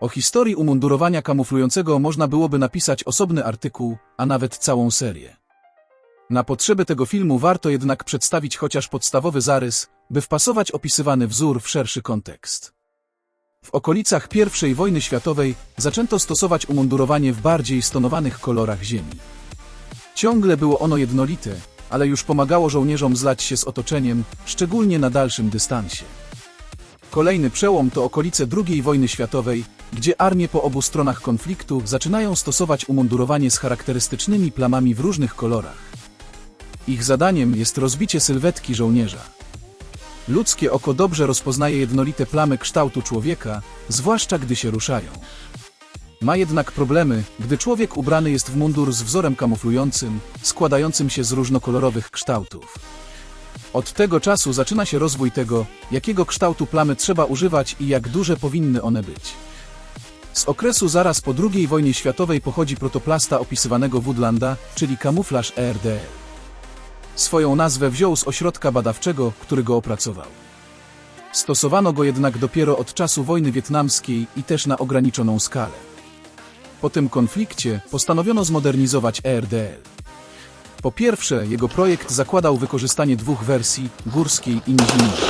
O historii umundurowania kamuflującego można byłoby napisać osobny artykuł, a nawet całą serię. Na potrzeby tego filmu warto jednak przedstawić chociaż podstawowy zarys, by wpasować opisywany wzór w szerszy kontekst. W okolicach I wojny światowej zaczęto stosować umundurowanie w bardziej stonowanych kolorach ziemi. Ciągle było ono jednolite, ale już pomagało żołnierzom zlać się z otoczeniem, szczególnie na dalszym dystansie. Kolejny przełom to okolice II wojny światowej, gdzie armie po obu stronach konfliktu zaczynają stosować umundurowanie z charakterystycznymi plamami w różnych kolorach. Ich zadaniem jest rozbicie sylwetki żołnierza. Ludzkie oko dobrze rozpoznaje jednolite plamy kształtu człowieka, zwłaszcza gdy się ruszają. Ma jednak problemy, gdy człowiek ubrany jest w mundur z wzorem kamuflującym, składającym się z różnokolorowych kształtów. Od tego czasu zaczyna się rozwój tego, jakiego kształtu plamy trzeba używać i jak duże powinny one być. Z okresu zaraz po II wojnie światowej pochodzi protoplasta opisywanego Woodlanda, czyli kamuflaż ERDL. Swoją nazwę wziął z ośrodka badawczego, który go opracował. Stosowano go jednak dopiero od czasu wojny wietnamskiej i też na ograniczoną skalę. Po tym konflikcie postanowiono zmodernizować ERDL. Po pierwsze, jego projekt zakładał wykorzystanie dwóch wersji, górskiej i nizinowej.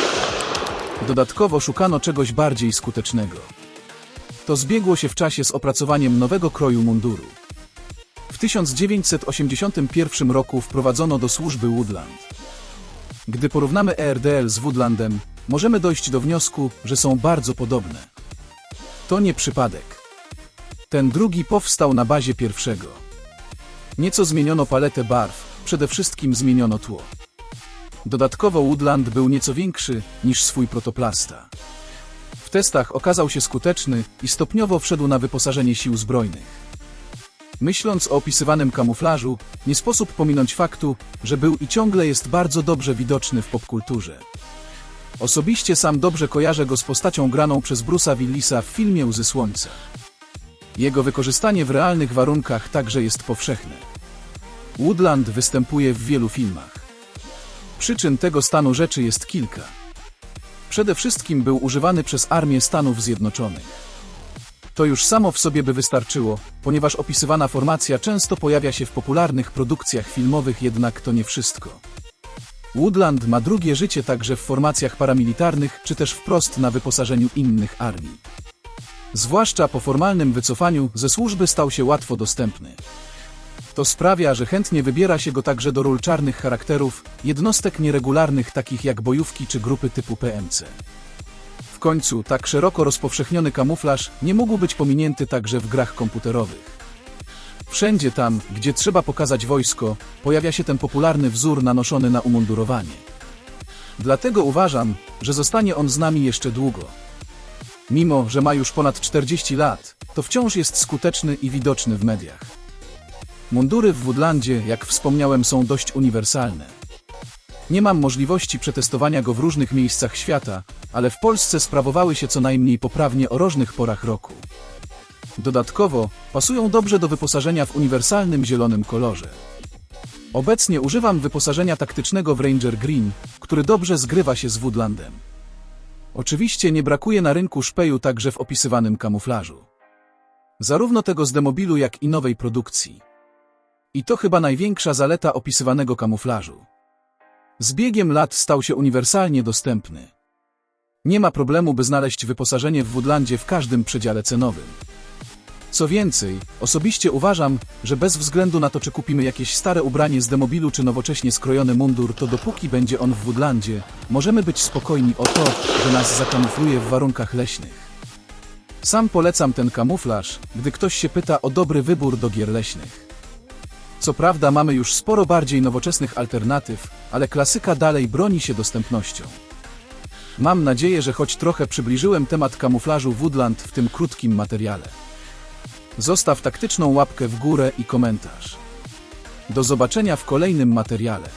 Dodatkowo szukano czegoś bardziej skutecznego. To zbiegło się w czasie z opracowaniem nowego kroju munduru. W 1981 roku wprowadzono do służby Woodland. Gdy porównamy ERDL z Woodlandem, możemy dojść do wniosku, że są bardzo podobne. To nie przypadek. Ten drugi powstał na bazie pierwszego. Nieco zmieniono paletę barw, przede wszystkim zmieniono tło. Dodatkowo Woodland był nieco większy niż swój protoplasta. W testach okazał się skuteczny i stopniowo wszedł na wyposażenie sił zbrojnych. Myśląc o opisywanym kamuflażu, nie sposób pominąć faktu, że był i ciągle jest bardzo dobrze widoczny w popkulturze. Osobiście sam dobrze kojarzę go z postacią graną przez Bruce'a Willisa w filmie Łzy Słońca. Jego wykorzystanie w realnych warunkach także jest powszechne. Woodland występuje w wielu filmach. Przyczyn tego stanu rzeczy jest kilka. Przede wszystkim był używany przez Armię Stanów Zjednoczonych. To już samo w sobie by wystarczyło, ponieważ opisywana formacja często pojawia się w popularnych produkcjach filmowych, jednak to nie wszystko. Woodland ma drugie życie także w formacjach paramilitarnych, czy też wprost na wyposażeniu innych armii. Zwłaszcza po formalnym wycofaniu ze służby stał się łatwo dostępny. To sprawia, że chętnie wybiera się go także do ról czarnych charakterów, jednostek nieregularnych takich jak bojówki czy grupy typu PMC. W końcu, tak szeroko rozpowszechniony kamuflaż nie mógł być pominięty także w grach komputerowych. Wszędzie tam, gdzie trzeba pokazać wojsko, pojawia się ten popularny wzór nanoszony na umundurowanie. Dlatego uważam, że zostanie on z nami jeszcze długo. Mimo, że ma już ponad 40 lat, to wciąż jest skuteczny i widoczny w mediach. Mundury w Woodlandzie, jak wspomniałem, są dość uniwersalne. Nie mam możliwości przetestowania go w różnych miejscach świata, ale w Polsce sprawowały się co najmniej poprawnie o różnych porach roku. Dodatkowo pasują dobrze do wyposażenia w uniwersalnym zielonym kolorze. Obecnie używam wyposażenia taktycznego w Ranger Green, który dobrze zgrywa się z Woodlandem. Oczywiście nie brakuje na rynku szpeju także w opisywanym kamuflażu. Zarówno tego z demobilu, jak i nowej produkcji. I to chyba największa zaleta opisywanego kamuflażu. Z biegiem lat stał się uniwersalnie dostępny. Nie ma problemu, by znaleźć wyposażenie w Woodlandzie w każdym przedziale cenowym. Co więcej, osobiście uważam, że bez względu na to, czy kupimy jakieś stare ubranie z demobilu czy nowocześnie skrojony mundur, to dopóki będzie on w Woodlandzie, możemy być spokojni o to, że nas zakamufluje w warunkach leśnych. Sam polecam ten kamuflaż, gdy ktoś się pyta o dobry wybór do gier leśnych. Co prawda mamy już sporo bardziej nowoczesnych alternatyw, ale klasyka dalej broni się dostępnością. Mam nadzieję, że choć trochę przybliżyłem temat kamuflażu Woodland w tym krótkim materiale. Zostaw taktyczną łapkę w górę i komentarz. Do zobaczenia w kolejnym materiale.